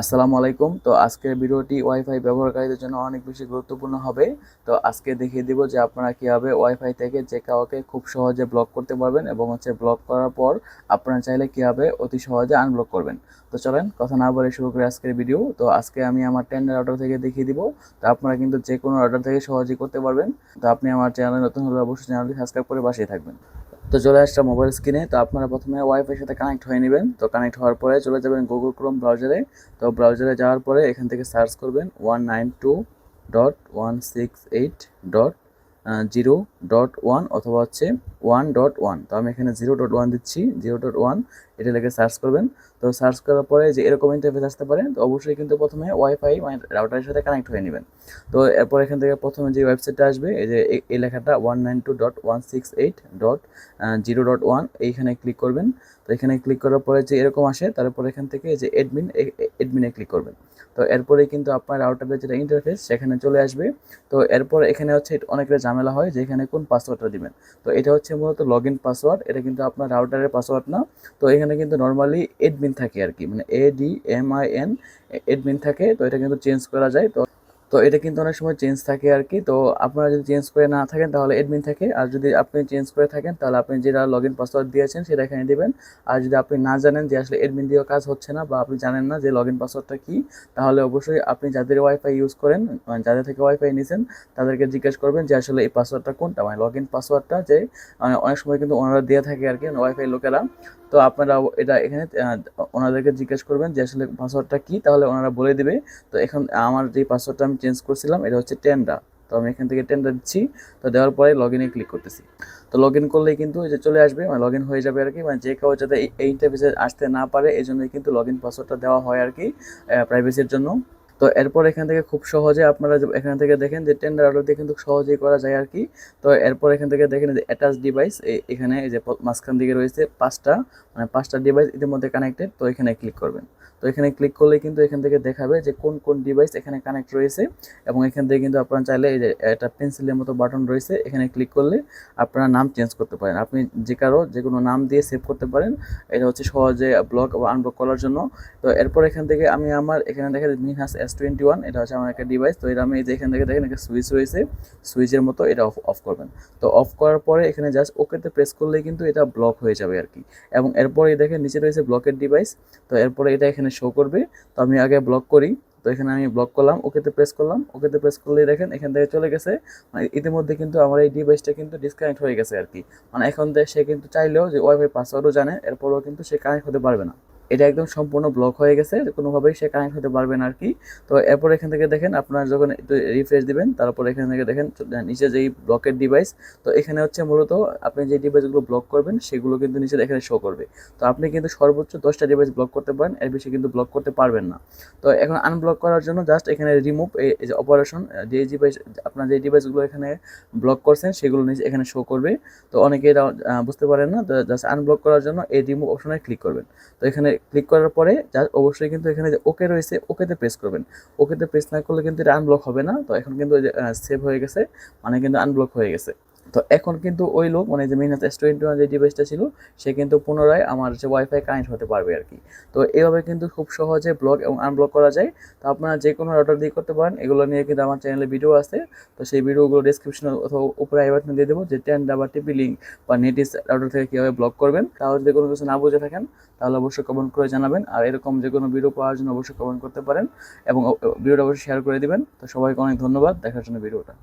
আসসালামু আলাইকুম। তো আজকের ভিডিওটি ওয়াইফাই ব্যবহারকারীদের জন্য অনেক বেশি গুরুত্বপূর্ণ হবে। তো আজকে দেখিয়ে দিব যে আপনারা কীভাবে ওয়াইফাই থেকে যে কাউকে খুব সহজে ব্লক করতে পারবেন এবং হচ্ছে ব্লক করার পর আপনারা চাইলে কীভাবে অতি সহজে আনব্লক করবেন। তো চলেন, কথা না বলে শুরু করি আজকের ভিডিও। তো আজকে আমি আমার টেন্ডার অর্ডার থেকে দেখিয়ে দিব। তো আপনারা কিন্তু যে কোনো অর্ডার থেকে সহজেই করতে পারবেন। তো আপনি আমার চ্যানেলে নতুন হলে অবশ্যই চ্যানেলটি সাবস্ক্রাইব করে বাসিয়ে থাকবেন। তো চলে আসছে মোবাইল স্ক্রিনে তো আপনারা প্রথমে ওয়াইফাই সাথে কানেক্ট হয়ে নেবেন। তো কানেক্ট হওয়ার পরে চলে যাবেন গুগল ক্রোম ব্রাউজারে তো ব্রাউজারে যাওয়ার পরে এখান থেকে সার্চ করবেন one nine two dot one six eight dot zero dot one অথবা হচ্ছে ওয়ান ডট ওয়ান তো আমি এখানে জিরো ডট ওয়ান দিচ্ছি জিরো ডট ওয়ান এটা লেগে সার্চ করবেন। তো সার্চ করার পরে যে এরকম ইন্টারফেস আসতে পারে, তো অবশ্যই কিন্তু প্রথমে ওয়াইফাই মানে রাউটারের সাথে কানেক্ট হয়ে নেবেন। তো এরপর এখান থেকে প্রথমে যে ওয়েবসাইটটা আসবে, এই যে এই- লেখাটা one nine two dot one six eight dot zero dot one এইখানে ক্লিক করবেন। তো এখানে ক্লিক করার পরে যে এরকম আসে, তারপর এখান থেকে যে এডমিন এডমিনে ক্লিক করবেন। তো এরপরে কিন্তু আপনার রাউটারের যেটা ইন্টারফেস সেখানে চলে আসবে। তো এরপর এখানে হচ্ছে অনেকটা ঝামেলা হয় যে এখানে কোন পাসওয়ার্ডটা দিবেন। তো এটা হচ্ছে মূলত লগ ইন পাসওয়ার্ড এটা কিন্তু আপনার রাউটারের পাসওয়ার্ড না। তো এখানে কিন্তু নর্মালি এডমিন থাকে আর কি মানে A D M I N admin থাকে, তো এটা কিন্তু চেঞ্জ করা যায়। তো তো এটা কিন্তু অনেক সময় চেঞ্জ থাকে আর কি। তো আপনারা যদি চেঞ্জ করে না থাকেন তাহলে এডমিন থাকে। আর যদি আপনি চেঞ্জ করে থাকেন তাহলে আপনি যেটা লগ ইন পাসওয়ার্ড দিয়েছেন সেটা এখানে দেবেন। আর যদি আপনি না জানেন যে আসলে এডমিন দিয়েও কাজ হচ্ছে না বা আপনি জানেন না যে লগ ইন পাসওয়ার্ডটা কী, তাহলে অবশ্যই আপনি যাদের ওয়াইফাই ইউজ করেন মানে যাদের থেকে ওয়াইফাই নিয়েছেন তাদেরকে জিজ্ঞেস করবেন যে আসলে এই পাসওয়ার্ডটা কোনটা? মানে লগ ইন পাসওয়ার্ডটা যে মানে অনেক সময় কিন্তু ওনারা দিয়ে থাকে আর কি ওয়াইফাই লোকেরা। তো আপনারা এটা এখানে ওনাদেরকে জিজ্ঞেস করবেন যে আসলে পাসওয়ার্ডটা কী? তাহলে ওনারা বলে দেবে। তো এখন আমার যে পাসওয়ার্ডটা আমি চেঞ্জ করছিলাম, এটা হচ্ছে টেন্ডা তো আমি এখান থেকে টেন্ডা দিচ্ছি, তো দেওয়ার পরে লগ ইনে ক্লিক করতেছি। তো লগ ইন করলেই কিন্তু যে চলে আসবে মানে লগ ইন হয়ে যাবে আর কি মানে যে কেউ যাতে এই- ইন্টারফেসে আসতে না পারে এই জন্যই কিন্তু লগ ইন পাসওয়ার্ডটা দেওয়া হয় আর কি প্রাইভেসির জন্য। তো এরপর এখান থেকে খুব সহজে আপনারা এখান থেকে দেখেন যে টেন্ডার অর্ডার দিয়ে কিন্তু সহজেই করা যায় আর কি তো এরপর এখান থেকে দেখেন যে অ্যাটাচ ডিভাইস এখানে এই যে মাঝখান দিকে রয়েছে পাঁচটা মানে পাঁচটা ডিভাইস ইতিমধ্যে কানেক্টেড তো এখানে ক্লিক করবেন। তো এখানে ক্লিক করলে কিন্তু এখান থেকে দেখাবে যে কোন কোন ডিভাইস এখানে কানেক্ট রয়েছে এবং এখান থেকে কিন্তু আপনারা চাইলে এই যে একটা পেন্সিলের মতো বাটন রয়েছে, এখানে ক্লিক করলে আপনারা নাম চেঞ্জ করতে পারেন। আপনি যে কারও যে কোনো নাম দিয়ে সেভ করতে পারেন, এটা হচ্ছে সহজে ব্লক বা আনব্লক করার জন্য। তো এরপর এখান থেকে আমি আমার, এখানে দেখেন মিনহাস এস টোয়েন্টি ওয়ান এটা হচ্ছে আমার একটা ডিভাইস তো এটা আমি এখান থেকে দেখেন একটা সুইচ রয়েছে সুইচের মতো এটা অফ অফ করবেন। তো অফ করার পরে এখানে জাস্ট ওকেতে প্রেস করলেই কিন্তু এটা ব্লক হয়ে যাবে আর কি এবং এরপরে দেখেন নিচে রয়েছে ব্লকের ডিভাইস তো এরপরে এটা এখানে শো করবে। তো আমি আগে ব্লক করি, তো এখানে আমি ব্লক করলাম ওকেতে প্রেস করলাম ওকেতে প্রেস করলেই দেখেন এখান থেকে চলে গেছে। মানে ইতিমধ্যে কিন্তু আমার এই ডিভাইসটা কিন্তু ডিসকানেক্ট হয়ে গেছে আর কি মানে এখন সে কিন্তু চাইলেও যে ওয়াইফাই পাসওয়ার্ডও জানে, এরপরেও কিন্তু সে কানেক্ট হতে পারবে না। এটা একদম সম্পূর্ণ ব্লক হয়ে গেছে, কোনোভাবেই সে কানেক্ট হতে পারবে না আর কি তো এরপর এখান থেকে দেখেন, আপনারা যখন একটু রিফ্রেশ দিবেন, তারপর এখান থেকে দেখেন নিচে যেই ব্লকের ডিভাইস তো এখানে হচ্ছে মূলত আপনি যে ডিভাইসগুলো ব্লক করবেন, সেগুলো কিন্তু নিচে এখানে শো করবে। তো আপনি কিন্তু সর্বোচ্চ দশটা ডিভাইস ব্লক করতে পারেন, এর বেশি কিন্তু ব্লক করতে পারবেন না। তো এখন আনব্লক করার জন্য জাস্ট এখানে রিমুভ এই যে অপারেশন যে ডিভাইস আপনার যে ডিভাইসগুলো এখানে ব্লক করছেন, সেগুলো নিচে এখানে শো করবে। তো অনেকে এটা বুঝতে পারেন না, তো জাস্ট আনব্লক করার জন্য এই রিমুভ অপশনে ক্লিক করবেন। তো এখানে ক্লিক করার পরে যার অবশ্যই কিন্তু এখানে যে ওকে রয়েছে ওকেতে প্রেস করবেন। ওকেতে প্রেস না করলে কিন্তু এটা আনব্লক হবে না। তো এখন কিন্তু সেভ হয়ে গেছে। মানে কিন্তু আনব্লক হয়ে গেছে। তো এখন কিন্তু ওই লোক মানে যে মিনাস এস টোয়েন্টি ওয়ান যে ডিভাইসটা ছিল, সে কিন্তু পুনরায় আমার যে ওয়াইফাই কানেক্ট হতে পারবে আর কি। তো এইভাবে কিন্তু খুব সহজে ব্লক এবং আনব্লক করা যায়। তো আপনারা যে কোনো অর্ডার দিয়ে করতে পারেন, এগুলো নিয়ে কিন্তু আমার চ্যানেলে ভিডিও আছে। তো সেই ভিডিওগুলো ডিসক্রিপশনে অথবা উপরে আই বাটনে দিয়ে দেবো যে টেন ডাবা টিপি লিঙ্ক বা নেটিস অর্ডার থেকে কীভাবে ব্লক করবেন। তাহলে যদি কোনো কিছু না বুঝে থাকেন, তাহলে অবশ্যই কমেন্ট করে জানাবেন। আর এরকম যে কোনো ভিডিও পাওয়ার জন্য অবশ্যই কমেন্ট করতে পারেন এবং ভিডিওটা অবশ্যই শেয়ার করে দিবেন। তো সবাইকে অনেক ধন্যবাদ। দেখার জন্য ভিডিওটা